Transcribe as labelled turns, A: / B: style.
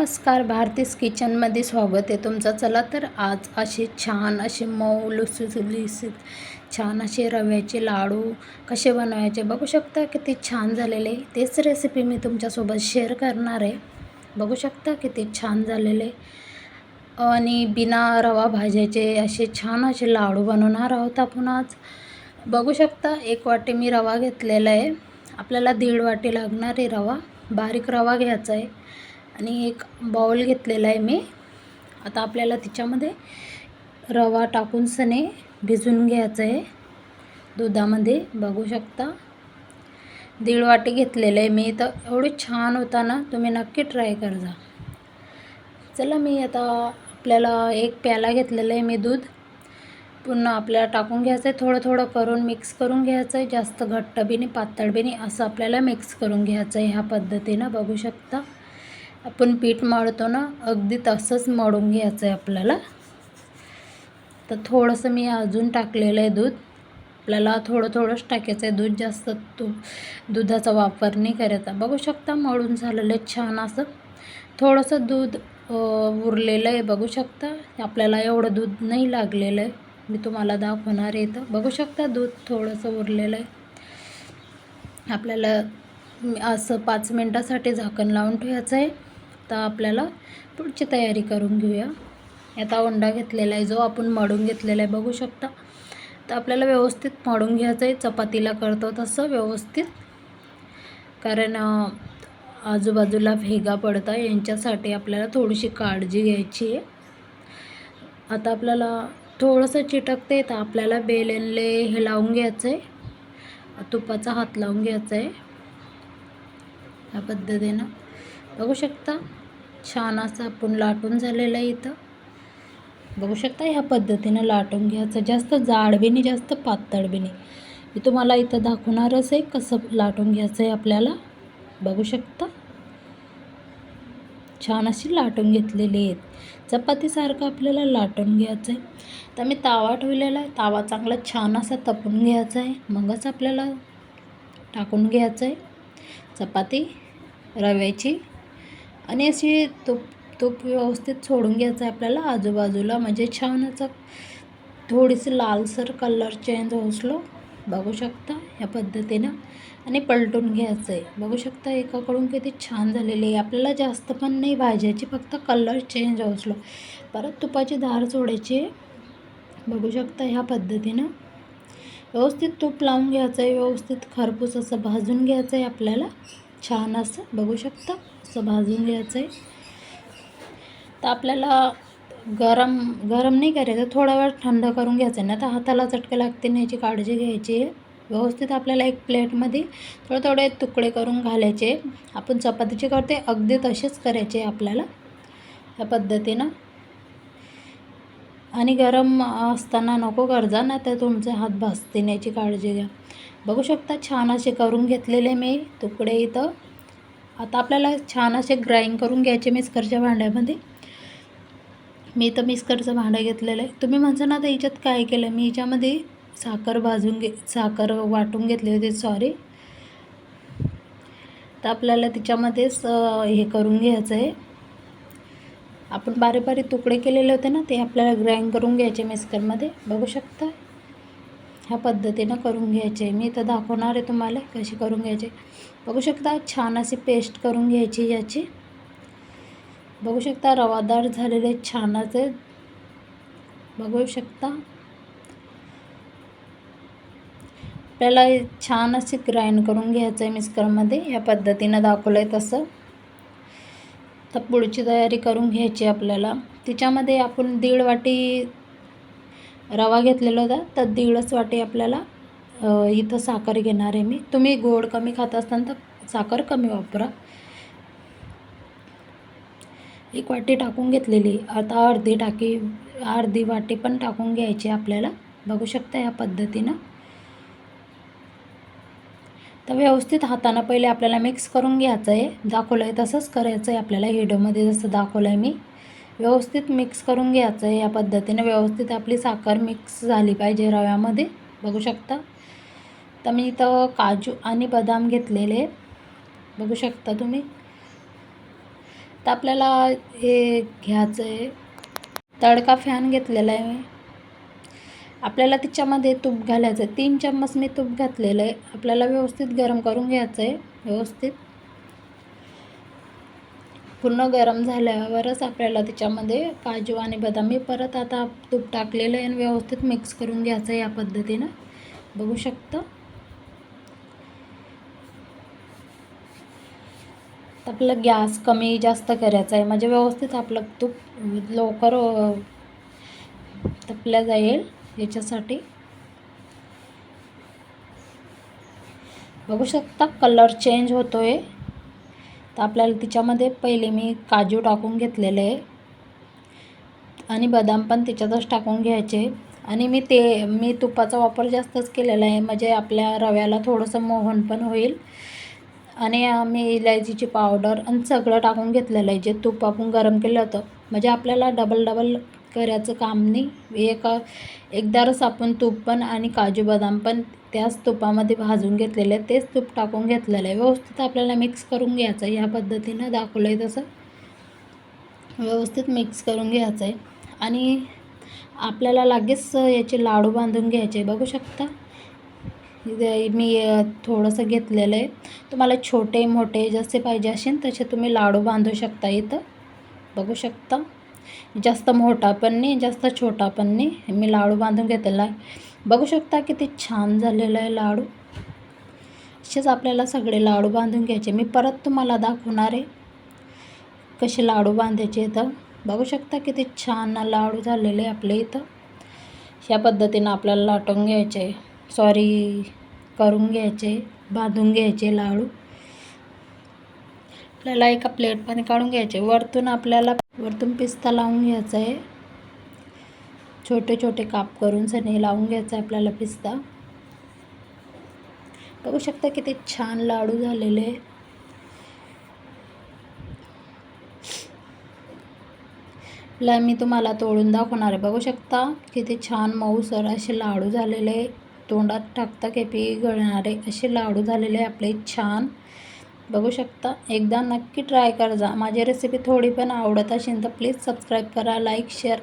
A: नमस्कार भारतीस किचनमध्ये स्वागत आहे तुमचं. चला तर आज असे छान असे मऊ लुसलुसीत छान असे रव्याचे लाडू कसे बनवायचे बघू शकता किती छान झालेले. तेच रेसिपी मी तुमच्यासोबत शेअर करणार आहे. बघू शकता किती छान झालेले. आणि बिना रवा भाजायचे असे छान असे लाडू बनवणार आहोत आपण आज. बघू शकता एक वाटी मी रवा घेतलेला आहे. आपल्याला दीड वाटी लागणार आहे रवा. बारीक रवा घ्यायचा आहे. आणि एक बाउल घेतलेला आहे मी. आता आपल्याला तिच्यामध्ये रवा टाकून सने भिजून घ्यायचं आहे. दुधामध्ये बघू शकता. दीड वाटी घेतलेलं आहे मी. तर एवढं छान होता ना तुम्ही नक्की ट्राय कर जा चला मी आता आपल्याला एक प्याला घेतलेलं आहे मी दूध. पुन्हा आपल्याला टाकून घ्यायचं आहे. थोडं थोडं करून मिक्स करून घ्यायचं आहे. जास्त घट्ट बी नाही पातळ बी नाही असं आपल्याला मिक्स करून घ्यायचं आहे. ह्या पद्धतीनं बघू शकता. आपण पीठ मळतो ना अगदी तसंच मळून घ्यायचं आहे आपल्याला. तर थोडंसं मी अजून टाकलेलं आहे दूध. आपल्याला थोडं थोडंच टाकायचं आहे. दूध जास्त तू दुधाचा वापर नाही करायचा बघू शकता मळून झालेलं आहे छान असं. थोडंसं दूध उरलेलं आहे बघू शकता. आपल्याला एवढं दूध नाही लागलेलं आहे. मी तुम्हाला दाखवणार आहे तर बघू शकता दूध थोडंसं उरलेलं आहे. आपल्याला असं पाच मिनटासाठी झाकण लावून ठेवायचं आहे. आता आपल्याला पुढची तयारी करून घेऊया. आता अंडा घेतलेला आहे जो आपण मडून घेतलेला आहे बघू शकता. तर आपल्याला व्यवस्थित मडून घ्यायचं आहे चपातीला करतो तसं व्यवस्थित. कारण आजूबाजूला भेगा पडता यांच्यासाठी आपल्याला थोडीशी काळजी घ्यायची आहे. आता आपल्याला थोडंसं चिटकते तर आपल्याला बेलेनले हे लावून घ्यायचं आहे तुपाचा हात लावून घ्यायचा आहे ह्या पद्धतीनं. बघू शकता. छान असं आपण लाटून झालेलं आहे इथं. बघू शकता ह्या पद्धतीनं लाटून घ्यायचं. जास्त जाड बी नाही जास्त पातळ बी नाही. मी तुम्हाला इथं दाखवणारच आहे कसं लाटून घ्यायचं आहे आपल्याला. बघू शकता. छान अशी लाटून घेतलेली आहेत. चपातीसारखं आपल्याला लाटून घ्यायचं आहे. तर मी तावा ठेवलेला आहे. तावा चांगला छान असा तपून घ्यायचा आहे. मगच आपल्याला टाकून घ्यायचं आहे. चपाती रव्याची. आणि अशी तूप तूप व्यवस्थित सोडून घ्यायचं आहे आपल्याला आजूबाजूला. म्हणजे छान असं थोडीशी लालसर कलर चेंज होसलो बघू शकता या पद्धतीनं. आणि पलटून घ्यायचं आहे बघू शकता एकाकडून किती छान झालेली आहे. आपल्याला जास्त पण नाही भाज्याची फक्त कलर चेंज होसलो परत तुपाची धार सोडायची. आहे बघू शकता ह्या पद्धतीनं. व्यवस्थित तूप लावून घ्यायचं आहे व्यवस्थित खरपूस असं भाजून घ्यायचं आहे आपल्याला. छान असं. बघू शकता. असं भाजून घ्यायचं आहे तर आपल्याला गरम गरम नाही करायचं थोडा वेळ थंड करून घ्यायचं आहे ना तर हाताला चटके लागते नाही याची काळजी घ्यायची आहे. व्यवस्थित आपल्याला एक प्लेटमध्ये थोडे थोडे तुकडे करून घालायचे. आपण चपातीचे करते अगदी तसेच करायचे आपल्याला या पद्धतीनं. आणि गरम असताना नको गरजा ना तर तुमचे हात भाजते याची काळजी घ्या. बघू शकता छान असे करून घेतलेले मी तुकडे इथं. आता आपल्याला छान असे ग्राइंड करून घ्यायचे मिस्करच्या भांड्यामध्ये. मी तर मिस्करचं भांडं घेतलेलं आहे. तुम्ही म्हणता ना आता याच्यात काय केलं? मी याच्यामध्ये साखर भाजून घे साखर वाटून घेतली होती सॉरी तर आपल्याला तिच्यामध्येच हे करून घ्यायचं आहे. आपण बारीक बारीक तुकडे केलेले होते ना ते आपल्याला ग्राइंड करून घ्यायचे मिक्सरमध्ये बघू शकता? ह्या पद्धतीनं करून घ्यायचे. मी तर दाखवणार आहे तुम्हाला कशी करून घ्यायचे. बघू शकता छान अशी पेस्ट करून घ्यायची याची. बघू शकता रवादार झालेले छानाचे. बघू शकता. आपल्याला छान असे ग्राइंड करून घ्यायचं आहे मिस्करमध्ये या पद्धतीनं दाखवलं आहे तसं. तर पुढची तयारी करून घ्यायची आपल्याला. तिच्यामध्ये आपण दीड वाटी रवा घेतलेला होता. तर दीडच वाटी आपल्याला इथं साखर घेणार आहे मी. तुम्ही गोड कमी खात असताना तर साखर कमी वापरा. एक वाटी टाकून घेतलेली. आता अर्धी टाकी अर्धी वाटी पण टाकून घ्यायची आपल्याला. बघू शकता या पद्धतीनं. तर व्यवस्थित हातानं पहिले आपल्याला मिक्स करून घ्यायचं आहे. दाखवलं आहे तसंच करायचं आहे आपल्याला. हिडोमध्ये जसं दाखवलं आहे मी. व्यवस्थित मिक्स करून घ्यायचं आहे या पद्धतीनं. व्यवस्थित आपली साखर मिक्स झाली पाहिजे रव्यामध्ये. बघू शकता. तर मी इथं काजू आणि बदाम घेतलेले. बघू शकता तुम्ही. तर आपल्याला हे घ्यायचं आहे. तडका फॅन घेतलेला आहे मी. आपल्याला तिच्यामध्ये तूप घालायचं आहे. तीन चम्मच मी तूप घातलेलं आहे. आपल्याला व्यवस्थित गरम करून घ्यायचं आहे. व्यवस्थित. पूर्ण गरम झाल्यावरच आपल्याला त्याच्यामध्ये काजू आणि बदाम. मी परत आता तूप टाकलेलं आहे आणि व्यवस्थित मिक्स करून घ्यायचं आहे या पद्धतीनं. बघू शकता. आपलं गॅस कमी जास्त करायचा आहे. म्हणजे व्यवस्थित आपलं तूप लवकर तपल्या जाईल याच्यासाठी. बघू शकता कलर चेंज होतो आहे तर आपल्याला तिच्यामध्ये पहिले मी काजू टाकून घेतलेले. आहे आणि बदाम पण त्याच्यातच टाकून घ्यायचे. आणि मी ते मी तुपाचा वापर जास्तच केलेला आहे. म्हणजे आपल्या रव्याला थोडंसं मोहन पण होईल. आणि आम्ही इलायचीची पावडर आणि सगळं टाकून घेतलेलं आहे. जे तूप आपण गरम केलं होतं. म्हणजे आपल्याला डबल डबल करायचं काम नाही. एक एकदाच आपण तूप पण आणि काजू बदाम पण त्याच तुपामध्ये भाजून घेतलेले आहे तेच तूप टाकून घेतलेलं आहे. व्यवस्थित आपल्याला मिक्स करून घ्यायचं आहे. ह्या पद्धतीनं दाखवलं आहे तसं. व्यवस्थित मिक्स करून घ्यायचं आहे. आणि आपल्याला लगेच याचे लाडू बांधून घ्यायचे बघू शकता? मी थोडंसं घेतलेलं आहे. तुम्हाला छोटे मोठे जसे पाहिजे असेल तसे तुम्ही लाडू बांधू शकता इथं. बघू शकता. जास्त मोठा पण नाही जास्त छोटा पण नाही. मी लाडू बांधून घेतलेला आहे. बघू शकता किती छान झालेलं आहे लाडू. असेच आपल्याला सगळे लाडू बांधून घ्यायचे. मी परत तुम्हाला दाखवणार आहे कसे लाडू बांधायचे इथं. बघू शकता किती छान लाडू झालेले आपले इथं. ह्या पद्धतीनं आपल्याला लाटून घ्यायचे. आहे सॉरी करून घ्यायचे बांधून घ्यायचे लाडू. आपल्याला एका प्लेटमध्ये काढून घ्यायचे. वरतून आपल्याला वरतून पिस्ता लावून घ्यायचा आहे छोटे छोटे काप करून सनी लावून घ्यायचं आहे आपल्याला पिस्ता. बघू शकता किती छान लाडू झालेले. ला मी तुम्हाला तोडून दाखवणार आहे. बघू शकता किती छान मऊसर असे लाडू झालेले. तोंडात टाकता केपी गळणारे असे लाडू झालेले आपले छान. बघू शकता एकदा नक्की ट्राय करा जा माझी रेसिपी थोडी पण आवडत असेल तर प्लीज सबस्क्राईब करा लाईक शेअर